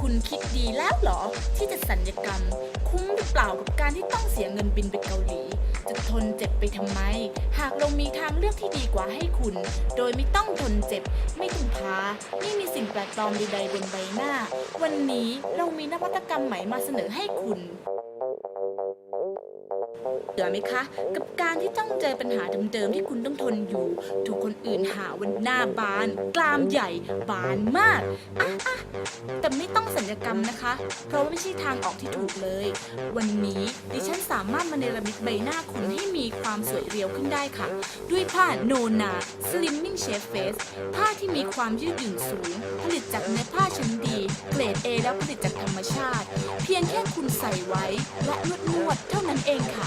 คุณคิดดีแล้วเหรอ ที่จะสัญญกรรม คุ้มหรือเปล่ากับการที่ต้องเสียเงินบินไปเกาหลี จะทนเจ็บไปทำไม หากเรามีทางเลือกที่ดีกว่าให้คุณ โดยไม่ต้องทนเจ็บ ไม่ต้องพาไม่มีสิ่งแปลกปลอมใดๆบนใบหน้า วันนี้เรามีนวัตกรรมใหม่มาเสนอให้คุณ เบื่อไหมคะ กับการที่ต้องเจอปัญหาเดิมๆที่คุณต้องทนอยู่ ถูกคนอื่นหาวันหน้าบาน กลามใหญ่บานมากอะอะแต่ไม่ต้องสัญญกรรมนะคะ เพราะว่าไม่ใช่ทางออกที่ถูกเลย วันนี้ดิฉันสามารถมาเนรมิตใบหน้าคุณให้มีความสวยเรียวขึ้นได้ค่ะ ด้วยผ้าโนนา Slimming Shape Face ผ้าที่มีความยืดหยุ่นสูง ผลิตจากเนื้อผ้าชั้นดี เกรด A แล้วผลิตจากธรรมชาติ เพียงแค่คุณใส่ไว้และนวดนวดเท่านั้นเองค่ะ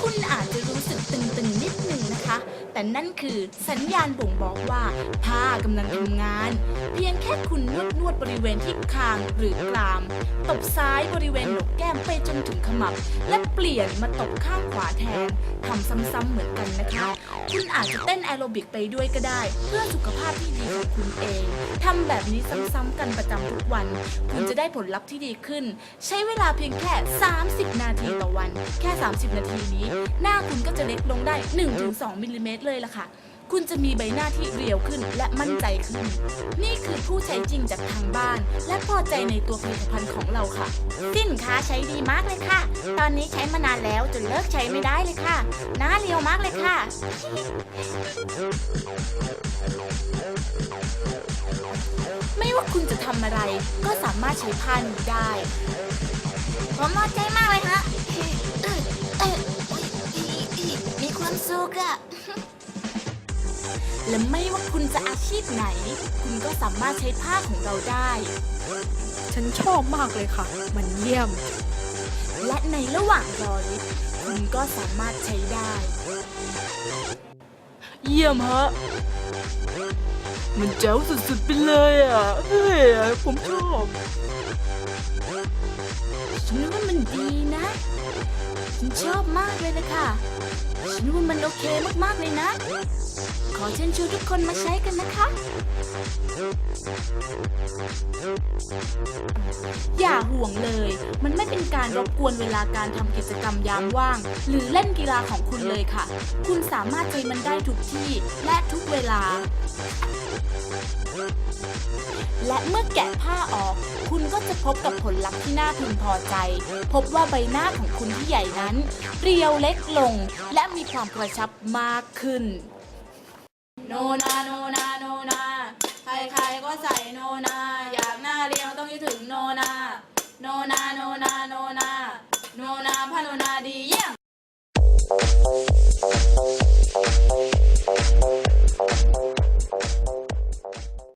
คุณอาจจะรู้สึกตึงๆนิดหนึ่งนะคะ แต่นั่นคือสัญญาณบ่งบอกว่า ผ้ากำลังทำงาน เพียงแค่คุณนวดนวดบริเวณที่คางหรือกราม ตบซ้ายบริเวณหนกแก้มไปจนถึงขมับ และเปลี่ยนมาตบข้างขวาแทนทำซ้ำๆเหมือนกันนะคะ คุณอาจจะเต้นแอโรบิกไปด้วยก็ได้ เพื่อสุขภาพที่ดีของคุณเองทำแบบนี้ซ้ำๆกันประจำทุกวัน คุณจะได้ผลลัพธ์ที่ดีขึ้น ใช้เวลาเพียงแค่ 30 นาทีต่อวัน แค่ 30 นาทีนี้ หน้าคุณก็จะเล็กลงได้ 1-2มิลลิเมตรเลยล่ะค่ะ คุณจะมีใบหน้าที่เรียวขึ้นและมั่นใจขึ้น นี่คือผู้ใช้จริงจากทางบ้าน และพอใจในตัวผลิตภัณฑ์ของเราค่ะ สินค้าใช้ดีมากเลยค่ะ ตอนนี้ใช้มานานแล้วจนเลิกใช้ไม่ได้เลยค่ะ หน้าเรียวมากเลยค่ะ ไม่ว่าคุณจะทำอะไร ก็สามารถใช้ผ้านี้ได้ ผมพอใจมากเลยฮะ มีความสุขอะ และไม่ว่าคุณจะอาชีพไหน คุณก็สามารถใช้ผ้าของเราได้ ฉันชอบมากเลยค่ะ มันเยี่ยม และในระหว่างรอลิฟต์คุณก็สามารถใช้ได้ เยี่ยมฮะ มันเจ๋วสุดๆไปเลยอะเฮ้ยผมชอบ ฉันว่ามันดีนะ ฉันชอบมากเลยเลยค่ะฉันว่ามันโอเคมากๆเลยนะ ขอเชิญชวนทุกคนมาใช้กันนะคะ อย่าห่วงเลย มันไม่เป็นการรบกวนเวลาการทำกิจกรรมยามว่าง หรือเล่นกีฬาของคุณเลยค่ะ คุณสามารถใช้มันได้ทุกที่และทุกเวลา และเมื่อแกะผ้าออก คุณก็จะพบกับผลลัพธ์ที่น่าพึงพอใจ พบว่าใบหน้าของคุณที่ใหญ่นั้น เรียวเล็กลง และมีความกระชับมากขึ้น โนนาโนนาโนนา ใครๆก็ใส่โนนา อยากหน้าเรียวต้องคิดถึงโนนา โนนาโนนาโนนา โนนาพาโนนาดีเย้